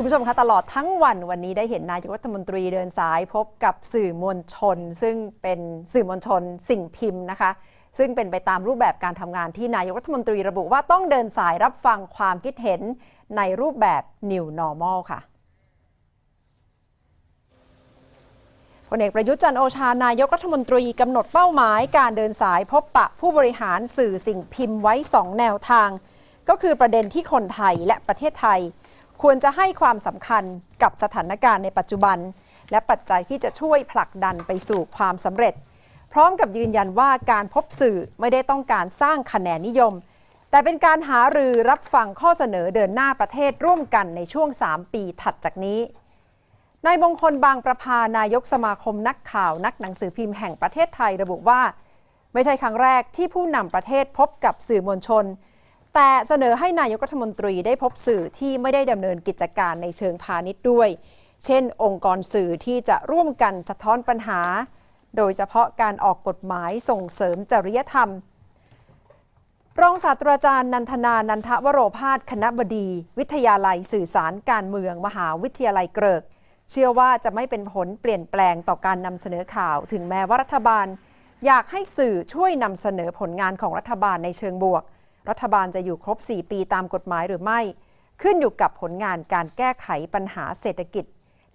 คุณผู้ชมคะตลอดทั้งวันวันนี้ได้เห็นนายกรัฐมนตรีเดินสายพบกับสื่อมวลชน ซึ่งเป็นสื่อมวลชนสิ่งพิมพ์นะคะ ซึ่งเป็นไปตามรูปแบบการทำงานที่นายกรัฐมนตรีระบุว่าต้องเดินสายรับฟังความคิดเห็นในรูปแบบ New Normal ค่ะพลเอกประยุทธ์จันโอชานายกรัฐมนตรีกำหนดเป้าหมายการเดินสายพบปะผู้บริหารสื่อสิ่งพิมพ์ไว้ 2 แนวทาง ก็คือประเด็นที่คนไทยและประเทศไทย ควรจะให้ความสำคัญกับสถานการณ์ในปัจจุบัน และปัจจัยที่จะช่วยผลักดันไปสู่ความสำเร็จ พร้อมกับยืนยันว่าการพบสื่อไม่ได้ต้องการสร้างคะแนนนิยม แต่เป็นการหารือรับฟังข้อเสนอเดินหน้าประเทศร่วมกันในช่วง 3 ปีถัดจากนี้นายมงคลบางประพานายกสมาคมนักข่าวนักหนังสือพิมพ์แห่งประเทศไทยระบุว่า ไม่ใช่ครั้งแรกที่ผู้นำประเทศพบกับสื่อมวลชน แต่เสนอให้นายกรัฐมนตรีได้พบสื่อที่ไม่ได้ดำเนินกิจการในเชิงพาณิชย์ด้วย เช่น องค์กรสื่อที่จะร่วมกันสะท้อนปัญหา โดยเฉพาะการออกกฎหมายส่งเสริมจริยธรรม รองศาสตราจารย์นันทนา นันทวโรพาสคณะบดี วิทยาลัยสื่อสารการเมือง มหาวิทยาลัยเกริก เชื่อว่าจะไม่เป็นผลเปลี่ยนแปลงต่อการนำเสนอข่าว ถึงแม้ว่ารัฐบาล อยากให้สื่อช่วยนำเสนอผลงานของรัฐบาลในเชิงบวก รัฐบาลจะอยู่ครบ 4 ปีตามกฎหมายหรือไม่ ขึ้นอยู่กับผลงานการแก้ไขปัญหาเศรษฐกิจ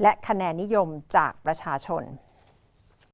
และคะแนนนิยมจากประชาชน